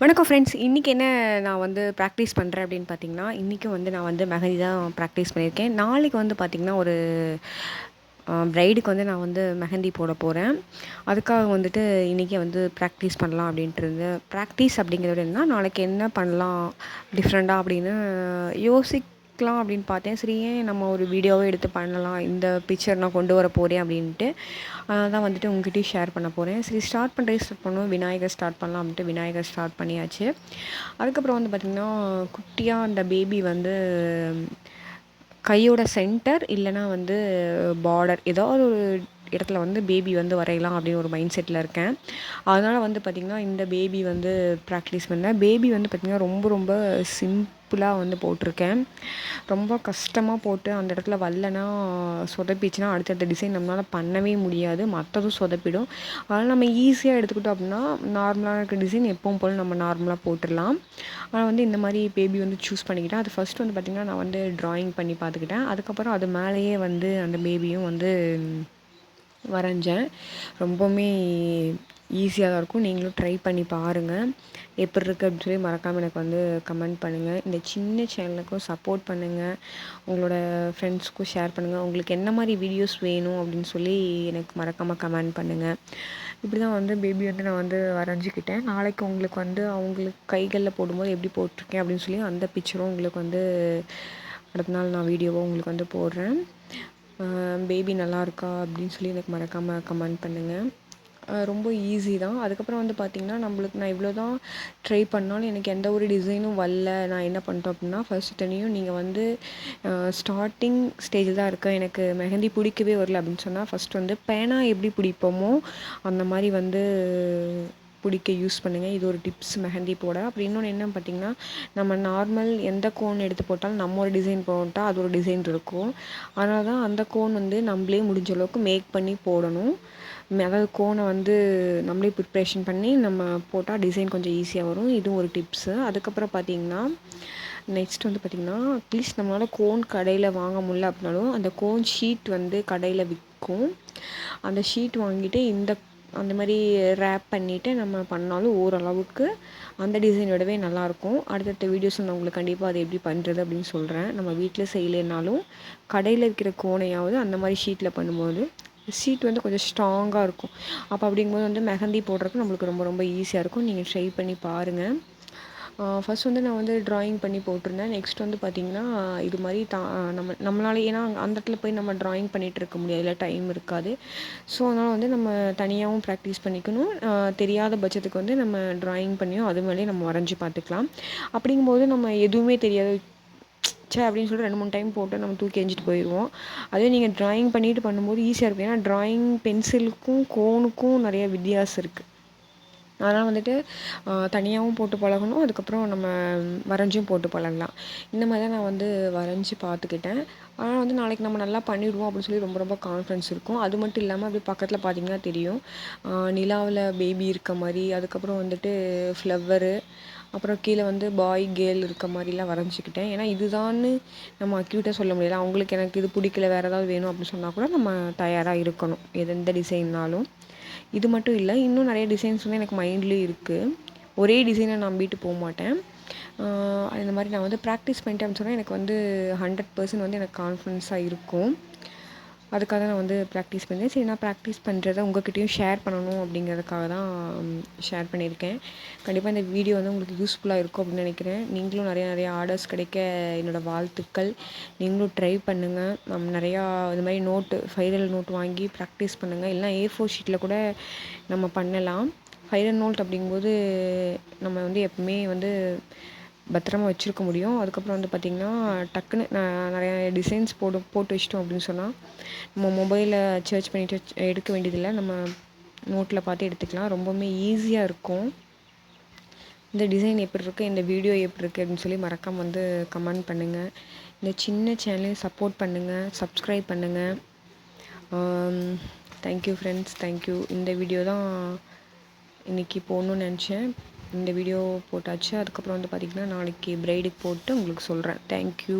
வணக்கம் ஃப்ரெண்ட்ஸ் இன்றைக்கி என்ன நான் வந்து ப்ராக்டிஸ் பண்ணுறேன் அப்படின்னு பார்த்தீங்கன்னா இன்றைக்கும் வந்து நான் வந்து மெஹந்தி தான் ப்ராக்டிஸ் பண்ணியிருக்கேன். நாளைக்கு வந்து பார்த்திங்கன்னா ஒரு ப்ரைடுக்கு வந்து நான் வந்து மெஹந்தி போட போகிறேன் அதுக்காக வந்துட்டு இன்றைக்கி வந்து ப்ராக்டிஸ் பண்ணலாம் அப்படின்ட்டுருந்து ப்ராக்டிஸ் அப்படிங்கிறது என்ன நாளைக்கு என்ன பண்ணலாம் டிஃப்ரெண்ட்டாக அப்படின்னு யோசிக் எடுக்கலாம் அப்படின்னு பார்த்தேன். சரி ஏன் நம்ம ஒரு வீடியோவே எடுத்து பண்ணலாம்? இந்த பிக்சர் நான் கொண்டு வர போகிறேன் அப்படின்ட்டு. அதனால தான் வந்துட்டு உங்ககிட்டயும் ஷேர் பண்ண போகிறேன் சரி ஸ்டார்ட் பண்ணுறது ஸ்டார்ட் பண்ணுவோம். விநாயகர் ஸ்டார்ட் பண்ணலாம் அப்படின்ட்டு விநாயகர் ஸ்டார்ட் பண்ணியாச்சு. அதுக்கப்புறம் வந்து பார்த்திங்கன்னா குட்டியாக அந்த பேபி வந்து கையோட சென்டர் இல்லைனா வந்து பார்டர் ஏதாவது ஒரு இடத்துல வந்து பேபி வந்து வரையலாம் அப்படின்னு ஒரு மைண்ட் செட்டில் இருக்கேன். அதனால் வந்து பார்த்திங்கன்னா இந்த பேபி வந்து ப்ராக்டிஸ் பண்ணேன் பேபி வந்து பார்த்திங்கன்னா ரொம்ப ரொம்ப சிம்பிளாக வந்து போட்டிருக்கேன். ரொம்ப கஷ்டமாக போட்டு அந்த இடத்துல வரலன்னா சொதப்பிச்சுன்னா அடுத்தடுத்த டிசைன் நம்மளால் பண்ணவே முடியாது. மற்றதும் சொதப்பிடும். அதனால் நம்ம ஈஸியாக எடுத்துக்கிட்டோம் அப்படின்னா நார்மலாக இருக்க டிசைன் எப்பவும் போல் நம்ம நார்மலாக போட்டுடலாம். ஆனால் வந்து இந்த மாதிரி பேபி வந்து சூஸ் பண்ணிக்கிட்டேன். அது ஃபஸ்ட்டு வந்து பார்த்திங்கன்னா நான் வந்து ட்ராயிங் பண்ணி பார்த்துக்கிட்டேன். அதுக்கப்புறம் அது மேலேயே வந்து அந்த பேபியும் வந்து வரைஞ்சேன். ரொம்பவுமே ஈஸியாக தான் இருக்கும். நீங்களும் ட்ரை பண்ணி பாருங்கள் எப்படி இருக்குது அப்படின்னு சொல்லி மறக்காமல் எனக்கு வந்து கமெண்ட் பண்ணுங்கள் இந்த சின்ன சேனலுக்கும் சப்போர்ட் பண்ணுங்கள் உங்களோட ஃப்ரெண்ட்ஸ்க்கும் ஷேர் பண்ணுங்கள் உங்களுக்கு என்ன மாதிரி வீடியோஸ் வேணும் அப்படின்னு சொல்லி எனக்கு மறக்காமல் கமெண்ட் பண்ணுங்கள் இப்படி தான் வந்து பேபி வந்து நான் வந்து வரைஞ்சிக்கிட்டேன். நாளைக்கு உங்களுக்கு வந்து அவங்களுக்கு கைகளில் போடும்போது எப்படி போட்டிருக்கேன் அப்படின்னு சொல்லி அந்த பிக்சரும் உங்களுக்கு வந்து அடுத்த நாள் நான் வீடியோவாக உங்களுக்கு வந்து போடுறேன். பேபி நல்லா இருக்கா அப்படின்னு சொல்லி எனக்கு மறக்காமல் கமெண்ட் பண்ணுங்கள் ரொம்ப ஈஸி தான். அதுக்கப்புறம் வந்து பார்த்திங்கன்னா நம்மளுக்கு நான் இவ்வளோ தான் ட்ரை பண்ணாலும் எனக்கு எந்த ஒரு டிசைனும் வரல. நான் என்ன பண்ணிட்டோம் அப்படின்னா ஃபஸ்ட்டு தனியும் நீங்கள் வந்து ஸ்டார்டிங் ஸ்டேஜில் தான் இருக்கேன் எனக்கு மெஹந்தி பிடிக்கவே வரல அப்படின்னு சொன்னால் ஃபஸ்ட் வந்து பேனா எப்படி பிடிப்போமோ அந்த மாதிரி வந்து பிடிக்க யூஸ் பண்ணுங்கள் இது ஒரு டிப்ஸ் மெஹந்தி போட. அப்புறம் இன்னொன்று என்ன பார்த்தீங்கன்னா நம்ம நார்மல் எந்த கோன் எடுத்து போட்டாலும் நம்ம ஒரு டிசைன் போட்டால் அது ஒரு டிசைன் இருக்கும். அதனால தான் அந்த கோன் வந்து நம்மளே முடிஞ்ச அளவுக்கு மேக் பண்ணி போடணும். அதாவது கோனை வந்து நம்மளே ப்ரிப்ரேஷன் பண்ணி நம்ம போட்டால் டிசைன் கொஞ்சம் ஈஸியாக வரும். இதுவும் ஒரு டிப்ஸு அதுக்கப்புறம் பார்த்திங்கன்னா நெக்ஸ்ட் வந்து பார்த்திங்கன்னா அட்லீஸ்ட் நம்மளால் கோன் கடையில் வாங்க முடியல அப்படின்னாலும் அந்த கோன் ஷீட் வந்து கடையில் விற்கும் அந்த ஷீட் வாங்கிட்டு இந்த அந்த மாதிரி ரேப் பண்ணிவிட்டு நம்ம பண்ணாலும் ஓரளவுக்கு அந்த டிசைனோடவே நல்லாயிருக்கும். அடுத்தடுத்த வீடியோஸில் நான் உங்களுக்கு கண்டிப்பாக அதை எப்படி பண்ணுறது அப்படின்னு சொல்கிறேன் நம்ம வீட்டில் செய்யலைனாலும் கடையில் இருக்கிற கோணையாவது அந்த மாதிரி ஷீட்டில் பண்ணும்போது ஷீட் வந்து கொஞ்சம் ஸ்ட்ராங்காக இருக்கும். அப்போ அப்படிங்கும்போது வந்து மெஹந்தி போடுறதுக்கு நம்மளுக்கு ரொம்ப ரொம்ப ஈஸியாக இருக்கும். நீங்கள் ட்ரை பண்ணி பாருங்கள் ஃபஸ்ட் வந்து நான் வந்து ட்ராயிங் பண்ணி போட்டிருந்தேன். நெக்ஸ்ட் வந்து பார்த்திங்கன்னா இது மாதிரி தா நம்ம நம்மளால ஏன்னா அந்த இடத்துல போய் நம்ம ட்ராயிங் பண்ணிகிட்டு இருக்க முடியாது. இல்லை டைம் இருக்காது. ஸோ அதனால் வந்து நம்ம தனியாகவும் ப்ராக்டிஸ் பண்ணிக்கணும். தெரியாத பட்சத்துக்கு வந்து நம்ம ட்ராயிங் பண்ணியும் அது மேலேயே நம்ம வரைஞ்சி பார்த்துக்கலாம் அப்படிங்கும்போது நம்ம எதுவுமே தெரியாது. சே அப்படின்னு சொல்லிட்டு ரெண்டு மூணு டைம் போட்டு நம்ம தூக்கி எஞ்சிட்டு போயிடுவோம் அதே நீங்கள் ட்ராயிங் பண்ணிட்டு பண்ணும்போது ஈஸியாக இருக்கும். ஏன்னா ட்ராயிங் பென்சிலுக்கும் கோனுக்கும் நிறைய வித்தியாசம் இருக்குது அதனால் வந்துட்டு தனியாகவும் போட்டு பழகணும். அதுக்கப்புறம் நம்ம வரைஞ்சும் போட்டு பழகலாம். இந்த மாதிரி தான் நான் வந்து வரைஞ்சி பார்த்துக்கிட்டேன். ஆனால் வந்து நாளைக்கு நம்ம நல்லா பண்ணிடுவோம் அப்படின்னு சொல்லி ரொம்ப ரொம்ப கான்ஃபிடன்ஸ் இருக்கும். அது மட்டும் இல்லாமல் அப்படி பக்கத்தில் பார்த்திங்கன்னா தெரியும். நிலாவில் பேபி இருக்க மாதிரி அதுக்கப்புறம் வந்துட்டு ஃப்ளவரு அப்புறம் கீழே வந்து பாய் கேர்ள் இருக்க மாதிரிலாம் வரைஞ்சிக்கிட்டேன். ஏன்னா இதுதான்னு நம்ம அக்யூட்டாக சொல்ல முடியல அவங்களுக்கு எனக்கு இது பிடிக்கல வேறு ஏதாவது வேணும் அப்படின்னு சொன்னால் கூட நம்ம தயாராக இருக்கணும். எது எந்த டிசைன்னாலும் இது மட்டும் இல்லை இன்னும் நிறைய டிசைன்ஸ் வந்து எனக்கு மைண்ட்லேயும் இருக்குது ஒரே டிசைனை நம்பிட்டு போக மாட்டேன். இந்த மாதிரி நான் வந்து ப்ராக்டிஸ் பண்ணிட்டேன் அப்படின்னு சொன்னால் எனக்கு வந்து ஹண்ட்ரட் பர்சன்ட் வந்து எனக்கு கான்ஃபிடென்ஸாக இருக்கும். அதுக்காக தான் நான் வந்து ப்ராக்டிஸ் பண்ணேன். சரி நான் ப்ராக்டிஸ் பண்ணுறத உங்கள்கிட்டையும் ஷேர் பண்ணணும் அப்படிங்கிறதுக்காக தான் ஷேர் பண்ணியிருக்கேன். கண்டிப்பாக இந்த வீடியோ வந்து உங்களுக்கு யூஸ்ஃபுல்லாக இருக்கும் அப்படின்னு நினைக்கிறேன். நீங்களும் நிறையா நிறையா ஆர்டர்ஸ் கிடைக்க என்னோடய வாழ்த்துக்கள். நீங்களும் ட்ரை பண்ணுங்கள் நிறையா இது மாதிரி நோட்டு ஃபைரல் நோட் வாங்கி ப்ராக்டிஸ் பண்ணுங்கள் இல்லைனா ஏ ஃபோர் ஷீட்டில் கூட நம்ம பண்ணலாம். ஃபைரல் நோட் அப்படிங்கும்போது நம்ம வந்து எப்பவுமே வந்து பத்திரமா வச்சுருக்க முடியும். அதுக்கப்புறம் வந்து பார்த்திங்கன்னா டக்குன்னு நான் நிறையா டிசைன்ஸ் போடு போட்டு வச்சிட்டோம் அப்படின்னு சொன்னால் நம்ம மொபைலில் சர்ச் பண்ணிவிட்டு எடுக்க வேண்டியதில்லை. நம்ம நோட்டில் பார்த்து எடுத்துக்கலாம். ரொம்பவுமே ஈஸியாக இருக்கும். இந்த டிசைன் எப்படி இருக்குது இந்த வீடியோ எப்படி இருக்குது அப்படின்னு சொல்லி மறக்காமல் வந்து கமெண்ட் பண்ணுங்கள் இந்த சின்ன சேனலையும் சப்போர்ட் பண்ணுங்கள் சப்ஸ்கிரைப் பண்ணுங்கள் thank you friends thank you இந்த வீடியோ தான் இன்றைக்கி போகணுன்னு நினச்சேன். இந்த வீடியோ போட்டாச்சு. அதுக்கப்புறம் வந்து பார்த்திங்கன்னா நாளைக்கு பிரைடுக்கு போட்டு உங்களுக்கு சொல்கிறேன் தேங்க்யூ